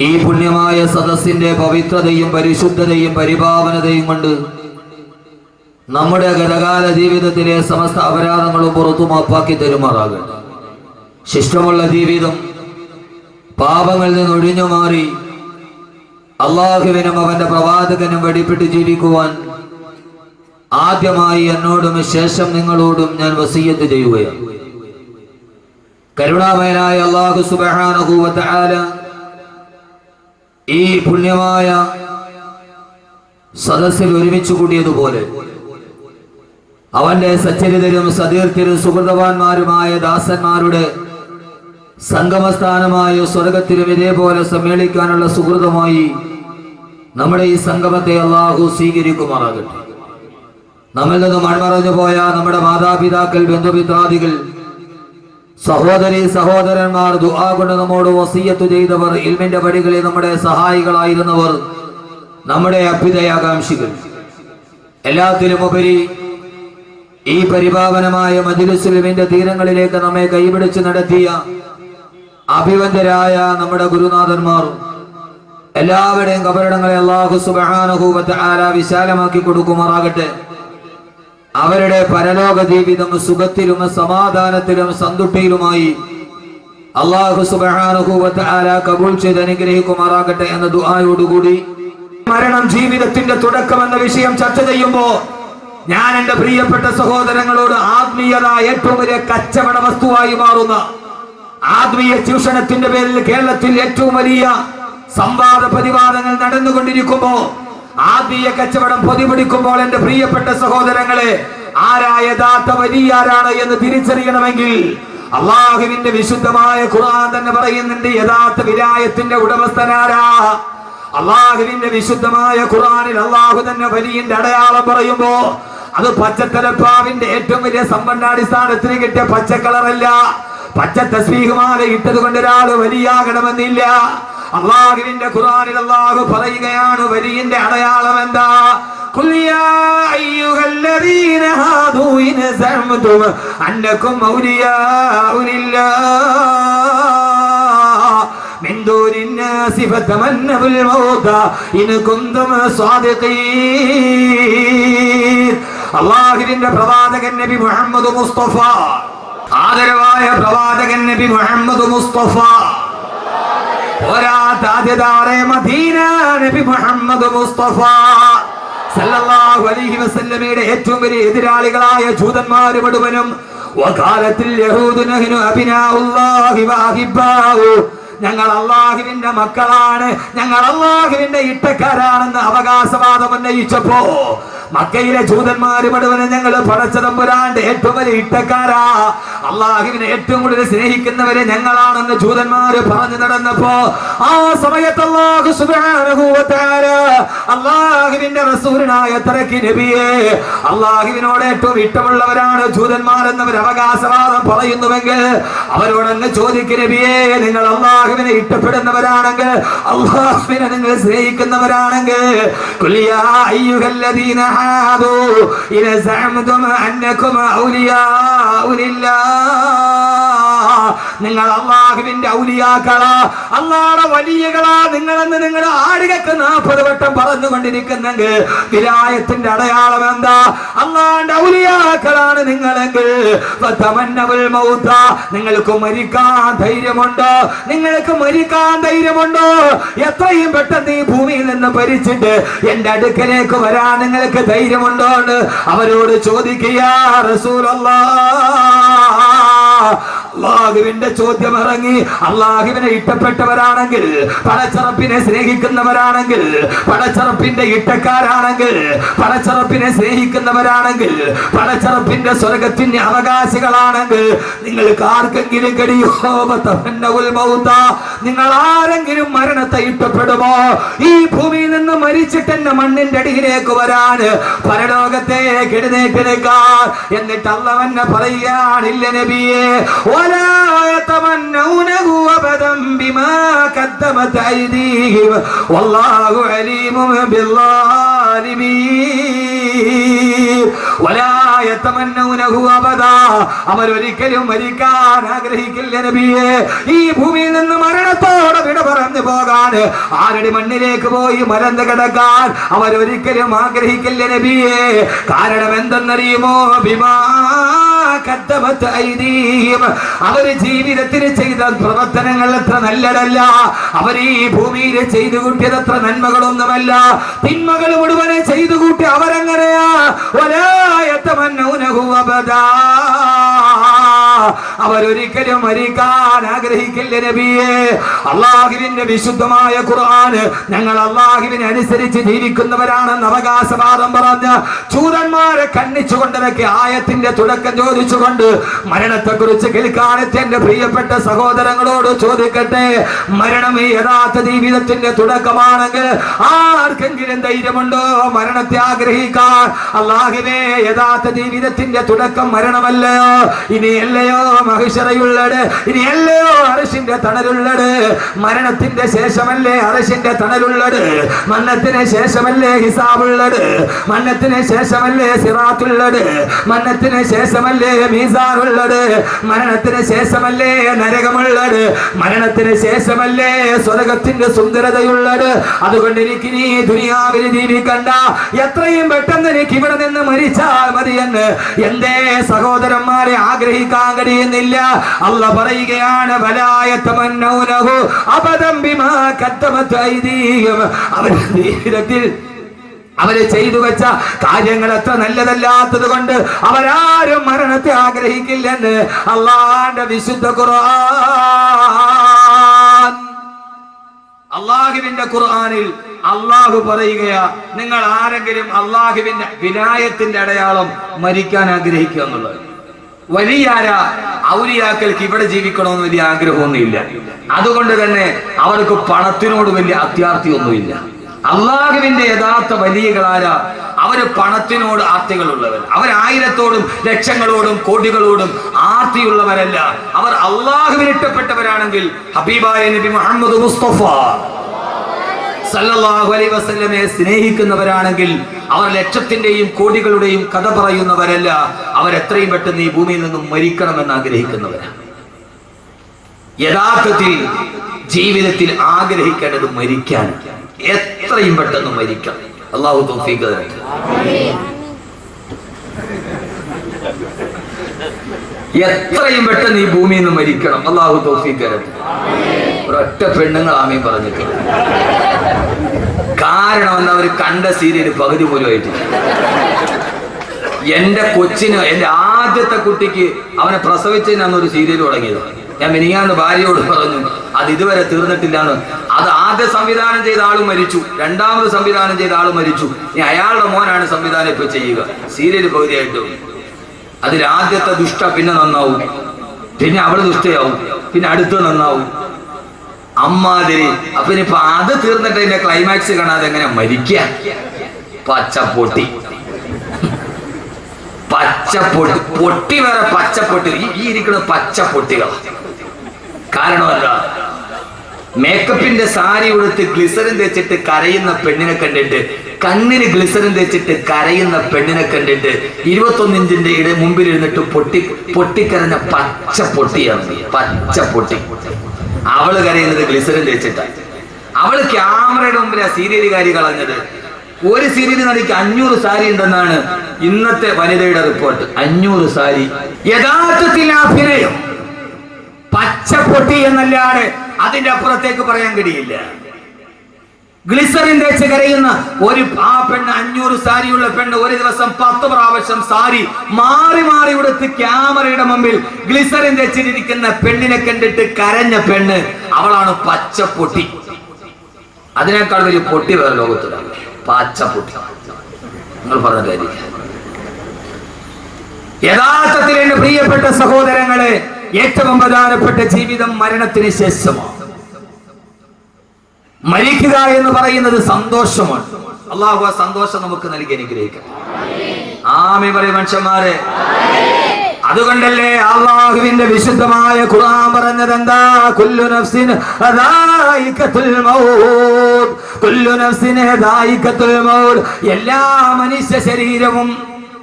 ഈ പുണ്യമായ സദസ്സിന്റെ പവിത്രതയും പരിശുദ്ധതയും പരിപാവനതയും കൊണ്ട് നമ്മുടെ ഗതകാല ജീവിതത്തിലെ സമസ്ത അപരാധങ്ങളും പുറത്തു മാപ്പാക്കി തരുമാറാകട്ടെ. ശിഷ്ടമുള്ള ജീവിതം പാപങ്ങളിൽ നിന്ന് ഒഴിഞ്ഞു മാറി അള്ളാഹുവിനും അവന്റെ പ്രവാചകനും വെടിപ്പെട്ട് ജീവിക്കുവാൻ ആദ്യമായി എന്നോടും ശേഷം നിങ്ങളോടും ഞാൻ വസീയത്ത് ചെയ്യുകയാണ്. കരുണാമയനായ അള്ളാഹു സുബഹാനുഭൂവത്തെ ആല ഈ പുണ്യമായ സദസ്സിൽ ഒരുമിച്ച് കൂടിയതുപോലെ അവന്റെ സച്ചരിതരും സതീർത്ഥരും സുഹൃതവാന്മാരുമായ ദാസന്മാരുടെ സംഗമസ്ഥാനമായ സ്വർഗത്തിലും ഇതേപോലെ സമ്മേളിക്കാനുള്ള സുഹൃതമായി നമ്മുടെ ഈ സംഗമത്തെ അള്ളാഹു സ്വീകരിക്കുമാറാകട്ടെ. നമ്മിൽ നിന്ന് മൺമറഞ്ഞു പോയ നമ്മുടെ മാതാപിതാക്കൾ ബന്ധുമിത്രാദികൾ സഹോദരി സഹോദരന്മാർ ദുആ കൊണ്ട് നമ്മോട് വസീയത്ത് ചെയ്തവർ ഇൽമിന്റെ പടികളിൽ നമ്മുടെ സഹായികളായിരുന്നവർ നമ്മുടെ അഭ്യുദയാകാംക്ഷികൾ എല്ലാത്തിലും ഉപരി ഈ പരിപാവനമായ മജുലുസ്ലിമിന്റെ തീരങ്ങളിലേക്ക് നമ്മെ കൈപിടിച്ച് നടത്തിയ അഭിവന്ദരായ നമ്മുടെ ഗുരുനാഥന്മാർ എല്ലാവരുടെയും കബറിടങ്ങളെ അള്ളാഹു സുബാനുഭൂവത്തെ ആല വിശാലമാക്കി കൊടുക്കുമാറാകട്ടെ. അവരുടെ പരലോക ജീവിതം സുഖത്തിലും സമാധാനത്തിലും സന്തുഷ്ടിയിലുമായി അള്ളാഹു സുബാനുഭൂവത്തെ ആല കബൂൾ ചെയ്ത് അനുഗ്രഹിക്കുമാറാകട്ടെ എന്ന ദുആയോടുകൂടി മരണം ജീവിതത്തിന്റെ തുടക്കം എന്ന വിഷയം ചർച്ച ചെയ്യുമ്പോ ഞാൻ എന്റെ പ്രിയപ്പെട്ട സഹോദരങ്ങളോട് ആത്മീയത ഏറ്റവും വലിയ കച്ചവട വസ്തുവായി മാറുന്ന ആത്മീയ ചൂഷണത്തിന്റെ പേരിൽ കേരളത്തിൽ ഏറ്റവും വലിയ സംവാദ പ്രതിവാദങ്ങൾ നടന്നുകൊണ്ടിരിക്കുമ്പോ ആത്മീയ കച്ചവടം പൊതിപിടിക്കുമ്പോൾ എന്റെ പ്രിയപ്പെട്ട സഹോദരങ്ങളെ ആരാ യഥാർത്ഥ വലിയാരാണ് എന്ന് തിരിച്ചറിയണമെങ്കിൽ അള്ളാഹുവിന്റെ വിശുദ്ധമായ ഖുർആൻ തന്നെ പറയുന്നുണ്ട് യഥാർത്ഥ വിലായത്തിന്റെ ഉടമസ്ഥനാരാ. അള്ളാഹുവിന്റെ വിശുദ്ധമായ ഖുർആനിൽ അള്ളാഹു തന്നെ വലിയന്റെ അടയാളം പറയുമ്പോ അത് പച്ചത്തലപ്പാവിന്റെ ഏറ്റവും വലിയ സമ്പന്നാടിസ്ഥാനത്തിന് കിട്ടിയ പച്ച കളറല്ല പച്ച തസ്ബീഹുമാല ഇട്ടത് കൊണ്ട് ഒരാൾ വലിയാകണമെന്നില്ല അള്ളാഹുവിന്റെ ഖുർആനിൽ അള്ളാഹു പറയുകയാണ് വലിയന്റെ അടയാളം എന്താ قل يا أيها الذين هادوا إن زعمتم أنكم أولياء لله من دون الناس فتمنوا الموت إن كنتم صادقين അള്ളാഹുവിന്റെ പ്രവാചകൻ നബി മുഹമ്മദ് മുസ്തഫ ആദരവായ പ്രവാചകൻ നബി മുഹമ്മദ് മുസ്തഫ. പോരാത്ത ആദ്യതാറെ മദീന നബി മുഹമ്മദ് മുസ്തഫ. സല്ലല്ലാഹു അലൈഹി വസല്ലമയുടെ ഏറ്റവും വലിയ എതിരാളികളായ ജൂതന്മാര് മുഴുവനും വകാലത്തിൽ യഹൂദു നഹ്നു അബിനാഉല്ലാഹി വഅഹിബ്ബാഹു ഞങ്ങൾ അള്ളാഹുവിന്റെ മക്കളാണ്. ഞങ്ങൾ അള്ളാഹുവിന്റെ ഇട്ടക്കാരാണെന്ന് അവകാശവാദം ഉന്നയിച്ചപ്പോ മക്കയിലെ ജൂതന്മാര് പടുവനെ ഞങ്ങൾ പടച്ചതമ്പുരാന്റെ ഏറ്റവും വലിയ ഇട്ടക്കാരാ. അള്ളാഹുവിനെ ഏറ്റവും കൂടുതൽ സ്നേഹിക്കുന്നവരെ ഞങ്ങളാണെന്ന് ജൂതന്മാര് പറഞ്ഞു നടന്നപ്പോ ആ സമയത്ത് അള്ളാഹു വ തആല അള്ളാഹുവിന്റെ റസൂലിനായ തറക്കി നബിയെ അള്ളാഹുവിനോട് ഏറ്റവും ഇഷ്ടമുള്ളവരാണ് ജൂതന്മാരെന്നവർ അവകാശവാദം പറയുന്നുവെങ്കിൽ അവരോടങ്ങ് ചോദിക്കും നബിയെ നിങ്ങൾ അള്ളാഹുവിനെ ഇഷ്ടപ്പെടുന്നവരാണെങ്കിൽ അള്ളാഹുവിനെ നിങ്ങൾ സ്നേഹിക്കുന്നവരാണെങ്കിൽ ഇന ഔലിയാഉ ലില്ലാഹ്. നിങ്ങൾ അള്ളാഹുവിന്റെ ഔലിയാക്കളാ അള്ളാടെ വലിയകളാ നിങ്ങളെന്ന് നിങ്ങൾ ആടുകൾക്ക് നാൽപ്പത് വട്ടം പറഞ്ഞുകൊണ്ടിരിക്കുന്നെങ്കിൽ വിലായത്തിന്റെ അടയാളം എന്താ? അള്ളാന്റെ ഔലിയാക്കളാണ് നിങ്ങളെങ്കിൽ. നിങ്ങൾക്ക് മരിക്കാൻ ധൈര്യമുണ്ടോ? നിങ്ങൾക്ക് മരിക്കാൻ ധൈര്യമുണ്ടോ? എത്രയും പെട്ടെന്ന് ഈ ഭൂമിയിൽ നിന്ന് ഭരിച്ചിട്ട് എന്റെ അടുക്കലേക്ക് വരാൻ നിങ്ങൾക്ക് ധൈര്യമുണ്ടോ അവരോട് ചോദിക്കുക അള്ളാഹുവിന്റെ ചോദ്യം ഇറങ്ങി അള്ളാഹുവിനെ ഇഷ്ടപ്പെട്ടവരാണെങ്കിൽ പടച്ചറപ്പിനെ സ്നേഹിക്കുന്നവരാണെങ്കിൽ പടച്ചറപ്പിന്റെ ഇട്ടക്കാരാണെങ്കിൽ പടച്ചറപ്പിനെ സ്നേഹിക്കുന്നവരാണെങ്കിൽ പടച്ചറപ്പിന്റെ സ്വർഗത്തിന്റെ അവകാശികളാണെങ്കിൽ നിങ്ങൾക്ക് ആർക്കെങ്കിലും നിങ്ങൾ ആരെങ്കിലും മരണത്തെ ഇഷ്ടപ്പെടുമോ? ഈ ഭൂമിയിൽ നിന്ന് മരിച്ചിട്ട് എന്നെ മണ്ണിന്റെ അടിയിലേക്ക് വരാൻ പരലോകത്തെ എഴുന്നേറ്റ് നിൽക്കാൻ എന്നിട്ട് അള്ളവന്നെ പറയുകയാണില്ല നബിയെ ولا يتمنونه أبدا بما قدمت أيديهم والله عليم بالظالمين ولا يتمنونه أبدا അവരൊരിക്കലും മരിക്കാൻ ആഗ്രഹിക്കില്ല നബിയെ ഈ ഭൂമിയിൽ നിന്ന് മരണത്തോടെ വിട പറഞ്ഞ് പോകാൻ ആരടി മണ്ണിലേക്ക് പോയി മലന്ന് കിടക്കാൻ അവരൊരിക്കലും ആഗ്രഹിക്കില്ല നബിയെ കാരണം എന്തെന്നറിയുമോ ബിമാ കദ്ദമത്ത് ഐദീഹിം. അവർ ജീവിതത്തിന് ചെയ്ത പ്രവർത്തനങ്ങൾ എത്ര നല്ലതല്ല. അവർ ഈ ഭൂമിയിൽ ചെയ്തു കൂട്ടിയത് എത്ര നന്മകളൊന്നുമല്ല. തിന്മകൾ മുഴുവനെ ചെയ്തു കൂട്ടി അവരെങ്ങനെയാ. ഒരാ അവരൊരിക്കലും മരിക്കാൻ ആഗ്രഹിക്കില്ല നബിയെ. അള്ളാഹുവിന്റെ വിശുദ്ധമായ ഖുർആന് ഞങ്ങൾ അള്ളാഹുവിനെ അനുസരിച്ച് ജീവിക്കുന്നവരാണെന്ന് അവകാശവാദം പറഞ്ഞ ചൂതന്മാരെ കണ്ണിച്ചുകൊണ്ടതൊക്കെ ആയത്തിന്റെ തുടക്കം ചോദിച്ചുകൊണ്ട് മരണത്തെ കുറിച്ച് കേൾക്കാനത്തെ എന്റെ പ്രിയപ്പെട്ട സഹോദരങ്ങളോട് ചോദിക്കട്ടെ മരണം ഈ യഥാർത്ഥ ജീവിതത്തിന്റെ തുടക്കമാണെങ്കിൽ ആർക്കെങ്കിലും ധൈര്യമുണ്ടോ മരണത്തെ ആഗ്രഹിക്കാൻ? അള്ളാഹുവേ യഥാർത്ഥ ജീവിതത്തിന്റെ തുടക്കം മരണമല്ലയോ? ഇനിയല്ലയോ? മഹിഷറയുള്ളത് ഇനി എല്ലോ അറിശിന്റെ തണലുള്ളത്. മരണത്തിന്റെ ശേഷമല്ലേ അറിശിന്റെ തണലുള്ളത്? മരണത്തിന് ശേഷമല്ലേ ഹിസാബുള്ളത്? മരണത്തിന് ശേഷമല്ലേ സിറാത്തുള്ളത്? മരണത്തിന് ശേഷമല്ലേ മീസാറുള്ളത്? മരണത്തിന് ശേഷമല്ലേ നരകമുള്ളത്? മരണത്തിന് ശേഷമല്ലേ സ്വർഗത്തിന്റെ സുന്ദരതയുള്ളത്? അതുകൊണ്ട് എനിക്ക് നീ ദുനിയാവിൽ ജീവിക്കണ്ട. എത്രയും പെട്ടെന്ന് എനിക്ക് ഇവിടെ നിന്ന് മരിച്ചാൽ മതിയെന്ന് എന്തേ സഹോദരന്മാരെ ആഗ്രഹിക്കാൻ കഴിയുന്നില്ല. അല്ല പറയുകയാണ് അബദം ബിമാ അവർ ചെയ്തു വെച്ച കാര്യങ്ങൾ എത്ര നല്ലതല്ലാത്തത് കൊണ്ട് അവരാരും മരണത്തെ ആഗ്രഹിക്കില്ലെന്ന് അള്ളാന്റെ വിശുദ്ധ ഖുർആൻ. അള്ളാഹുവിന്റെ ഖുർആനിൽ അള്ളാഹു പറയുകയാ നിങ്ങൾ ആരെങ്കിലും അള്ളാഹുവിന്റെ വിനായത്തിന്റെ അടയാളം മരിക്കാൻ ആഗ്രഹിക്കുക എന്നുള്ളത്. വലിയ ആരാ ഔലിയാക്കൾക്ക് ഇവിടെ ജീവിക്കണമെന്ന് വലിയ ആഗ്രഹമൊന്നുമില്ല. അതുകൊണ്ട് തന്നെ അവർക്ക് പണത്തിനോട് വലിയ അത്യാർത്ഥിയൊന്നുമില്ല. അള്ളാഹുവിന്റെ യഥാർത്ഥ വലിയകളാര? അവർ പണത്തിനോട് ആർത്തികളുള്ളവർ. അവർ ആയിരത്തോടും ലക്ഷങ്ങളോടും കോടികളോടും ആർത്തിയുള്ളവരല്ല. അവർ അള്ളാഹുവിന് ഇഷ്ടപ്പെട്ടവരാണെങ്കിൽ ഹബീബായ നബി മുഹമ്മദ് മുസ്തഫ. സല്ലല്ലാഹു അലൈഹി വസല്ലമയെ സ്നേഹിക്കുന്നവരാണെങ്കിൽ അവർ ലക്ഷത്തിന്റെയും കോടികളുടെയും കഥ പറയുന്നവരല്ല. അവർ എത്രയും പെട്ടെന്ന് ഈ ഭൂമിയിൽ നിന്നും മരിക്കണമെന്ന് ആഗ്രഹിക്കുന്നവരാണ് യഥാർത്ഥത്തിൽ ജീവിതത്തിൽ ആഗ്രഹിക്കേണ്ടത് മരിക്കാൻ എത്രയും പെട്ടെന്ന് മരിക്കാം. അള്ളാഹു തരട്ടെ എത്രയും പെട്ടെന്ന് ഈ ഭൂമിയിൽ നിന്ന് മരിക്കണം. അള്ളാഹു തരട്ടെ ഒരൊറ്റ പെണ്ണുങ്ങൾ ആമയും പറഞ്ഞിട്ടില്ല കാരണം എന്താ അവർ കണ്ട സീരിയൽ പകുതി പോലും ആയിട്ടില്ല. എന്റെ കൊച്ചിന് എന്റെ ആദ്യത്തെ കുട്ടിക്ക് അവനെ പ്രസവിച്ചതിന് അന്ന് ഒരു സീരിയൽ തുടങ്ങിയത്. ഞാൻ മിനിങ്ങാന്ന് ഭാര്യയോട് പറഞ്ഞു അത് ഇതുവരെ തീർന്നിട്ടില്ലാന്ന്. അത് ആദ്യ സംവിധാനം ചെയ്ത ആൾ മരിച്ചു. രണ്ടാമത് സംവിധാനം ചെയ്ത ആൾ മരിച്ചു. ഇനി അയാളുടെ മോനാണ് സംവിധാനം ഇപ്പൊ ചെയ്യുക. സീരിയൽ പകുതിയായിട്ട്. അതിൽ ആദ്യത്തെ ദുഷ്ട പിന്നെ നന്നാവും. പിന്നെ അവൾ ദുഷ്ടയാവും. പിന്നെ അടുത്ത് നന്നാവും. അമ്മാതിരി. അപ്പൊ ഇനിയിപ്പൊ അത് തീർന്നിട്ട് അതിന്റെ ക്ലൈമാക്സ് കാണാതെ എങ്ങനെ മരിക്ക? പച്ചപ്പൊട്ടി. പച്ചപ്പൊട്ടി. പൊട്ടി വേറെ പച്ചപ്പൊട്ടി. ഈ ഇരിക്കുന്ന പച്ചപ്പൊട്ടികൾ കാരണമല്ല മേക്കപ്പിന്റെ സാരി ഉടുത്ത് ഗ്ലിസറിൻ തേച്ചിട്ട് കരയുന്ന പെണ്ണിനെ കണ്ടിട്ട് കണ്ണിന് ഗ്ലിസറിൻ തേച്ചിട്ട് കരയുന്ന പെണ്ണിനെ കണ്ടിട്ട് ഇരുപത്തൊന്നിഞ്ചിന്റെ ഇട മുമ്പിൽ ഇരുന്നിട്ട് പൊട്ടി പൊട്ടിക്കരഞ്ഞ പച്ച പൊട്ടിയാണ് പച്ച പൊട്ടി അവൾ കരയുന്നത് ഗ്ലിസറിൻ തേച്ചിട്ടാണ് അവൾ ക്യാമറയുടെ മുമ്പിൽ ആ സീരിയലുകാരി കളഞ്ഞത്. ഒരു സീരിയൽ നടിക്ക് അഞ്ഞൂറ് സാരി ഉണ്ടെന്നാണ് ഇന്നത്തെ വനിതയുടെ റിപ്പോർട്ട് അഞ്ഞൂറ് സാരി. യഥാർത്ഥത്തിൽ അഭിനയം. പച്ചപ്പൊട്ടി എന്നല്ലാതെ അതിന്റെ അപ്പുറത്തേക്ക് പറയാൻ കഴിയില്ല. ഗ്ലിസറിൻ തേച്ച് കരയുന്ന ഒരു ആ പെണ്ണ് അഞ്ഞൂറ് സാരിയുള്ള പെണ്ണ് ഒരു ദിവസം പത്ത് പ്രാവശ്യം സാരി മാറി മാറി ഉടുത്ത് ക്യാമറയുടെ മുമ്പിൽ ഗ്ലിസറിൻ തേച്ചിരിക്കുന്ന പെണ്ണിനെ കണ്ടിട്ട് കരഞ്ഞ പെണ്ണ് അവളാണ് പച്ച പൊട്ടി അതിനേക്കാൾ വലിയ പൊട്ടി വേറെ ലോകത്തിലാണ്. പച്ച പൊട്ടി നിങ്ങൾ പറഞ്ഞ യഥാർത്ഥത്തിൽ എന്റെ പ്രിയപ്പെട്ട സഹോദരങ്ങളെ ഏറ്റവും പ്രധാനപ്പെട്ട ജീവിതം മരണത്തിന് ശേഷമാണ്. മരിക്കുക എന്ന് പറയുന്നത് സന്തോഷമാണ്. അള്ളാഹു ആ സന്തോഷം നമുക്ക് നൽകി അനുഗ്രഹിക്കാം ആമി പറയും മനുഷ്യന്മാരെ. അതുകൊണ്ടല്ലേ അള്ളാഹുവിന്റെ വിശുദ്ധമായ ഖുർആൻ പറഞ്ഞത് എന്താ? കുല്ലു നഫ്സിൻ ദായിഖത്തുൽ മൗത് കുല്ലു നഫ്സിൻ ദായിഖത്തുൽ മൗത് എല്ലാ മനുഷ്യ ശരീരവും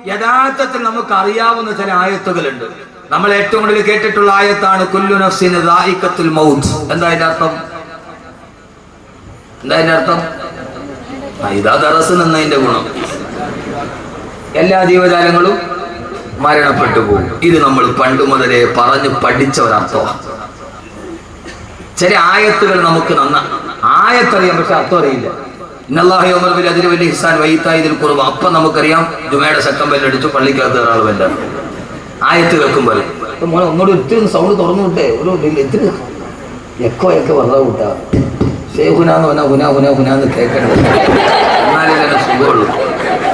യഥാർത്ഥത്തിൽ നമുക്ക് അറിയാവുന്ന ചില ആയത്തുകളുണ്ട്. നമ്മൾ ഏറ്റവും കൂടുതൽ കേട്ടിട്ടുള്ള ആയത്താണ് കുല്ലു നഫ്സിൻ ദായിഖത്തുൽ മൗത് എന്താ അതിന്റെ അർത്ഥം? എന്താ അതിന്റെ അർത്ഥം? ഇതാ തറസ് നിന്നതിന്റെ ഗുണം. എല്ലാ ജീവജാലങ്ങളും മരണപ്പെട്ടു പോകും. ഇത് നമ്മൾ പണ്ട് മുതലേ പറഞ്ഞു പഠിച്ച ഒരർത്ഥമാണ് ചില ആയത്തുകൾ നമുക്ക് നന്ന ആയത്തറിയാം പക്ഷെ അർത്ഥം അറിയില്ല. ഇന്നല്ലാഹിമർബിൽ അതിന് വലിയ ഹിസാൻ വൈത്തായി ഇതിൽ കുറവ് അപ്പം നമുക്കറിയാം ജുമയുടെ ശക്തം ബെല്ലടിച്ചു പള്ളിക്കകത്ത് ഒരാൾ ബെല്ലാണ് ആയത്ത് ഇപ്പൊ മോനെ ഒന്നുകൂടി ഒത്തിരി സൗണ്ട് തുറന്നു വിട്ടേ. ഒരു ഇത്തിരി എക്കോ ഒക്കെ വെറുതെ വിട്ടാ ഷേ ഹുനാന്ന് പറഞ്ഞാൽ ഹുന ഹുന ഹുനാന്ന് കേൾക്കണ്ടത് എന്നാലേ തന്നെ സുഖമുള്ളൂ